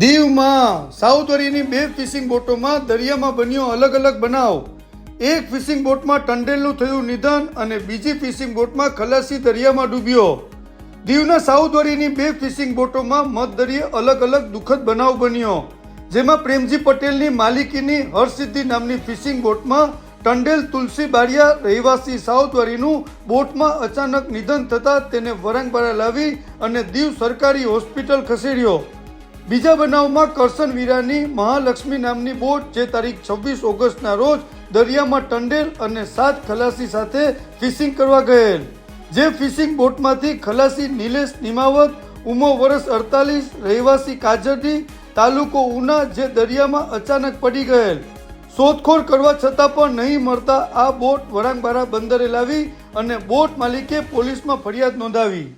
દીવમાં સાઉથવરીની બે ફિશિંગ બોટોમાં દરિયામાં બન્યો અલગ અલગ બનાવ. એક ફિશિંગ બોટમાં ટંડેલનું થયું નિધન અને બીજી ફિશિંગ બોટમાં ખલાસી દરિયામાં ડૂબ્યો. દીવના સાઉથવરીની બે ફિશિંગ બોટોમાં મધદરિયે અલગ અલગ દુઃખદ બનાવ બન્યો, જેમાં પ્રેમજી પટેલની માલિકીની હરસિદ્ધિ નામની ફિશિંગ બોટમાં ટંડેલ તુલસી બારિયા રહેવાસી સાઉથવારીનું બોટમાં અચાનક નિધન થતાં તેને વરાંગબારા લાવી અને દીવ સરકારી હોસ્પિટલ ખસેડ્યો. બીજા બનાવમાં કરસન વીરાની મહાલક્ષ્મી નામની બોટ, જે તારીખ છવ્વીસ ઓગસ્ટના રોજ દરિયામાં ટંડેલ અને સાત ખલાસી સાથે ફિશિંગ કરવા ગયેલ. જે ફિશિંગ બોટમાંથી ખલાસી નિલેશ નિમાવત, ઉમો વર્ષ અડતાલીસ, રહેવાસી કાજરડી, તાલુકો ઉના જે દરિયામાં અચાનક પડી ગયેલ. શોધખોળ કરવા છતાં પણ નહીં મળતા આ બોટ વરાંગબારા બંદરે લાવી અને બોટ માલિકે પોલીસમાં ફરિયાદ નોંધાવી.